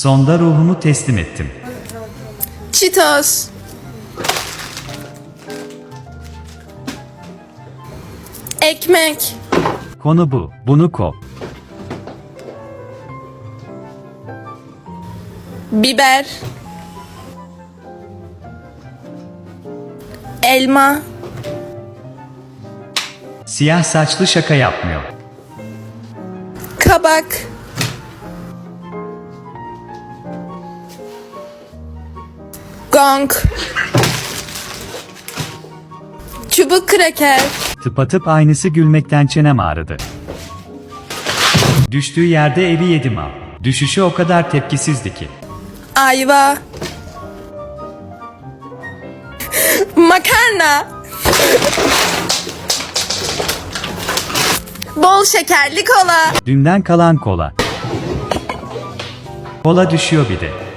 Sonda ruhumu teslim ettim. Cheetos. Ekmek. Konu bu. Bunu kop. Biber. Elma. Siyah saçlı şaka yapmıyor. Kabak. Gong. Çubuk kraker. Tıpatıp aynısı gülmekten çenem ağrıdı. Düştüğü yerde evi yedim al. Düşüşü o kadar tepkisizdi ki. Ayva. Makarna. Bol şekerli kola. Dünden kalan kola. Kola düşüyor bir de.